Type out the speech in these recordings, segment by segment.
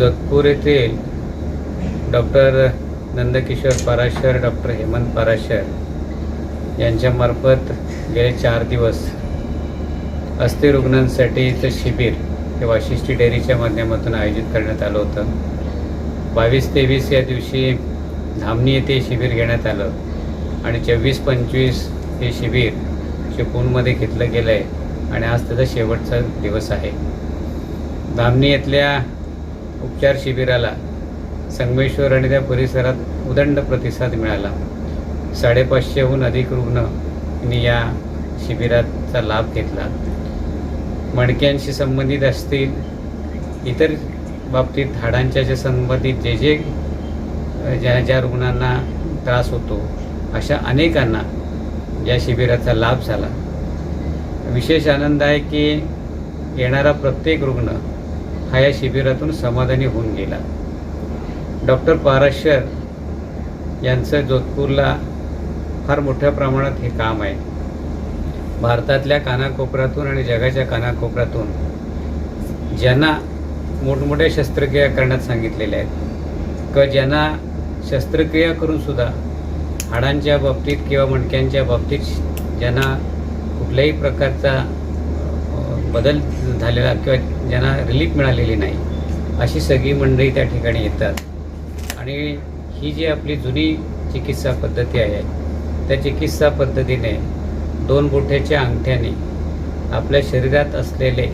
जोधपूर येथील doctor Nandkishor Parashar doctor Hemant Parashar यांच्यामार्फत गेले चार दिवस अस्थि रुग्णांसाठीचं शिबिर हे वाशिष्ठी डेअरीच्या माध्यमातून आयोजित करण्यात आलं होतं. बावीस तेवीस या दिवशी धामणी येथे शिबिर घेण्यात आलं आणि चोवीस पंचवीस हे शिबिर चिपळूणमध्ये घेतलं गेलं आहे आणि आज त्याचा शेवटचा दिवस आहे. धामणी येथल्या उपचार शिबिराला संगमेश्वर आणि त्या परिसरात उदंड प्रतिसाद मिळाला. साडेपाचशेहून अधिक रुग्णांनी या शिबिराचा लाभ घेतला. मणक्यांशी संबंधित असतील इतर बाबतीत हाडांच्या संबंधित जे जे ज्या ज्या रुग्णांना त्रास होतो अशा अनेकांना या शिबिराचा लाभ झाला. विशेष आनंद आहे की येणारा प्रत्येक रुग्ण हा या शिबिरातून समाधानी होऊन गेला. डॉक्टर पाराशर यांचं जोधपूरला फार मोठ्या प्रमाणात हे काम आहे. भारतातल्या कानाकोपऱ्यातून आणि जगाच्या कानाकोपऱ्यातून ज्यांना मोठमोठ्या शस्त्रक्रिया करण्यात सांगितलेल्या आहेत क ज्यांना शस्त्रक्रिया करूनसुद्धा हाडांच्या बाबतीत किंवा मणक्यांच्या बाबतीत ज्यांना कुठल्याही प्रकारचा बदल झालेला किंवा ज्यांना रिलीफ मिळालेली नाही अशी सगळी मंडळी त्या ठिकाणी येतात. आणि ही जी आपली जुनी चिकित्सा पद्धती आहे त्या चिकित्सा पद्धतीने दोन गोठ्याच्या अंगठ्याने आपल्या शरीरात असलेले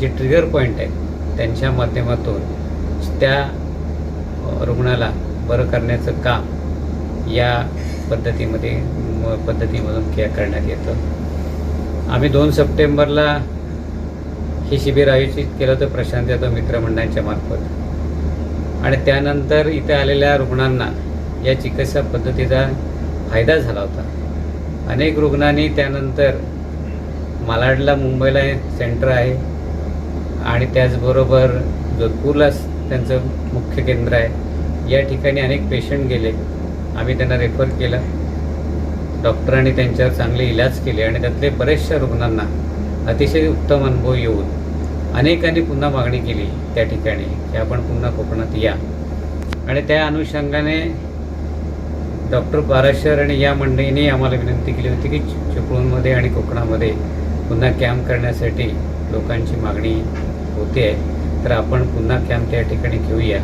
जे ट्रिगर पॉईंट आहेत त्यांच्या माध्यमातून त्या रुग्णाला बरं करण्याचं काम या पद्धतीमध्ये म- पद्धतीमधून के करण्यात येतं. आम्ही दोन सप्टेंबरला हे शिबिर आयोजित केलं होतं प्रशांत यादव मित्रमंडळांच्या मार्फत. आणि त्यानंतर इथे आलेल्या रुग्णांना या चिकित्सा पद्धतीचा फायदा झाला होता. अनेक रुग्णांनी त्यानंतर मालाडला मुंबईला सेंटर आहे आणि त्याचबरोबर जोधपूरला त्यांचं मुख्य केंद्र आहे. या ठिकाणी अनेक पेशंट गेले. आम्ही त्यांना रेफर केलं. डॉक्टरांनी त्यांच्यावर चांगले इलाज केले आणि त्यातले बऱ्याचशा रुग्णांना अतिशय उत्तम अनुभव येऊन अनेकांनी पुन्हा मागणी केली त्या ठिकाणी की आपण पुन्हा कोकणात या. आणि त्या अनुषंगाने डॉक्टर पाराशर आणि या मंडळीने आम्हाला विनंती केली होती की चि- चिपळूणमध्ये आणि कोकणामध्ये पुन्हा कॅम्प करण्यासाठी लोकांची मागणी होते आहे. तर आपण पुन्हा कॅम्प त्या ठिकाणी घेऊया.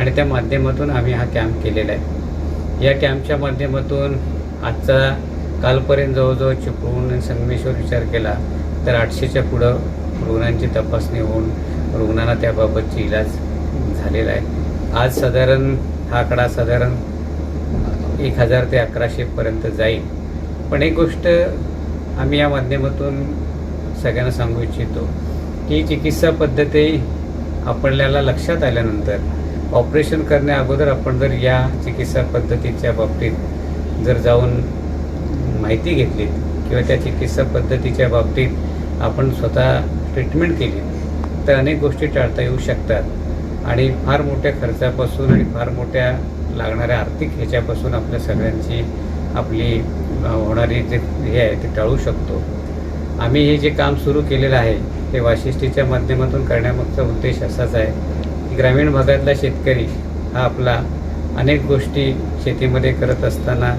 आणि त्या माध्यमातून आम्ही हा कॅम्प केलेला आहे. या कॅम्पच्या माध्यमातून आजचा कालपर्यंत जवळजवळ चिपळूण आणि संगमेश्वर विचार केला तर आठशेच्या पुढं रुग्णांची तपासणी होऊन रुग्णांना त्याबाबतची इलाज झालेला आहे. आज साधारण हा आकडा साधारण एक हजार ते अकराशेपर्यंत जाईल. पण एक गोष्ट आम्ही या माध्यमातून सगळ्यांना सांगू इच्छितो की चिकित्सा पद्धती आपल्याला लक्षात आल्यानंतर ऑपरेशन करण्या अगोदर आपण जर या चिकित्सा पद्धतीच्या बाबतीत जर जाऊन माहिती घेतली किंवा त्या चिकित्सा पद्धतीच्या बाबतीत आपण स्वतः ट्रीटमेंट केली तर अनेक गोष्टी टाळता येऊ शकतात. आणि फार मोठ्या खर्चापासून आणि फार मोठ्या लागणाऱ्या आर्थिक ह्याच्यापासून आपल्या सगळ्यांची आपली होणारी जे हे आहे ते टाळू शकतो. आम्ही हे जे काम सुरू केलेलं आहे ते वाशिष्ठीच्या माध्यमातून करण्यामागचा उद्देश असाच आहे की ग्रामीण भागातला शेतकरी हा आपला अनेक गोष्टी शेतीमध्ये करत असताना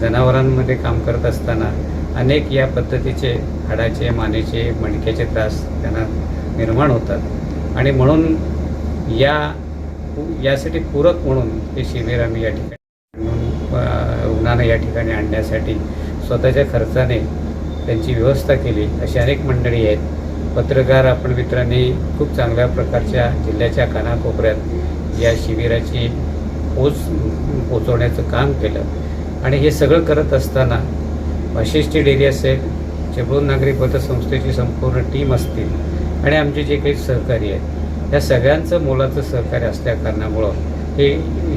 जनावरांमध्ये काम करत असताना अनेक या पद्धतीचे हाडाचे मानेचे मणक्याचे त्रास त्यांना निर्माण होतात. आणि म्हणून या यासाठी पूरक म्हणून हे शिबिर आम्ही या ठिकाणी म्हणून, रुग्णांना या ठिकाणी आणण्यासाठी स्वतःच्या खर्चाने त्यांची व्यवस्था केली. अशी अनेक मंडळी आहेत. पत्रकार आपण मित्रांनी खूप चांगल्या प्रकारच्या जिल्ह्याच्या कानाकोपऱ्यात या शिबिराची पोच पोचवण्याचं काम केलं. आणि हे सगळं करत असताना वाशिष्ठी डेअरी असेल चिपळूण नागरी पतसंस्थेची संपूर्ण टीम असतील आणि आमचे जे काही सहकारी आहेत या सगळ्यांचं मोलाचं सहकार्य असल्या कारणामुळं हे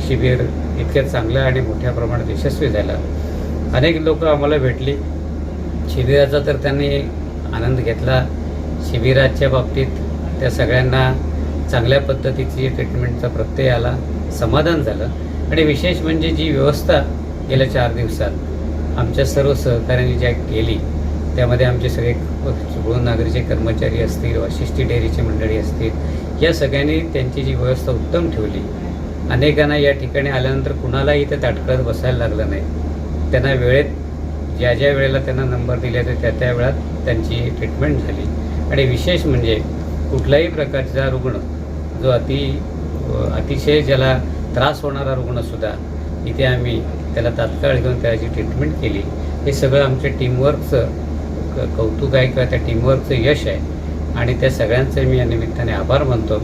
शिबिर इतक्या चांगल्या आणि मोठ्या प्रमाणात यशस्वी झालं. अनेक लोक आम्हाला भेटली. शिबिराचा तर त्यांनी आनंद घेतला. शिबिराच्या बाबतीत त्या सगळ्यांना चांगल्या पद्धतीची ट्रीटमेंटचा प्रत्यय आला. समाधान झालं. आणि विशेष म्हणजे जी व्यवस्था गेल्या चार दिवसात आमच्या सर्व सहकाऱ्यांनी ज्या केली त्यामध्ये आमचे सगळे चिपळूण नागरीचे कर्मचारी असतील वाशिष्ठी डेअरीची मंडळी असतील या सगळ्यांनी त्यांची जी व्यवस्था उत्तम ठेवली. अनेकांना या ठिकाणी आल्यानंतर कुणालाही इथे ताटकळत बसायला लागलं नाही. त्यांना वेळेत ज्या ज्या वेळेला त्यांना नंबर दिले होते त्या त्या वेळात त्यांची ट्रीटमेंट झाली. आणि विशेष म्हणजे कुठल्याही प्रकारचा रुग्ण जो अति अतिशय ज्याला त्रास होणारा रुग्णसुद्धा इथे आम्ही त्याला तात्काळ घेऊन त्याची ट्रीटमेंट केली. हे सगळं आमच्या टीमवर्कचं क- कौतुक आहे किंवा त्या टीमवर्कचं यश आहे. आणि त्या सगळ्यांचे मी या निमित्ताने आभार मानतो.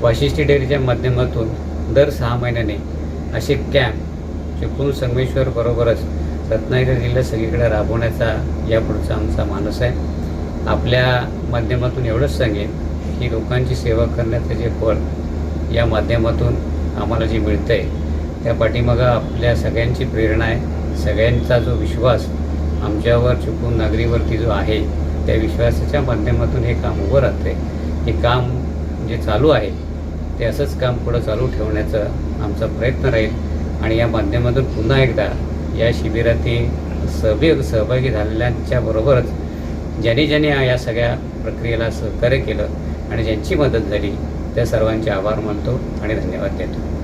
वाशिष्ठी डेअरीच्या माध्यमातून दर सहा महिन्याने असे कॅम्प चिपळूण संगमेश्वर बरोबरच रत्नागिरी जिल्ह्यात सगळीकडे राबवण्याचा यापुढचा आमचा मानस आहे. आपल्या माध्यमातून एवढंच सांगेन की लोकांची सेवा करण्याचं जे फळ या माध्यमातून आम्हाला जे मिळतं आहे त्या पाठीमागं आपल्या सगळ्यांची प्रेरणा आहे सगळ्यांचा जो विश्वास आमच्यावर चुकून नागरीवरती जो आहे त्या विश्वासाच्या माध्यमातून हे काम उभं राहतं आहे हे काम जे चालू आहे ते असंच काम पुढं चालू ठेवण्याचा आमचा प्रयत्न राहील आणि या माध्यमातून पुन्हा एकदा या शिबिरातील सहभागी सहभागी झालेल्यांच्या बरोबरच ज्यांनी ज्यांनी या सगळ्या प्रक्रियेला सहकार्य केलं आणि ज्यांची मदत झाली त्या सर्वांचे आभार मानतो आणि धन्यवाद देतो.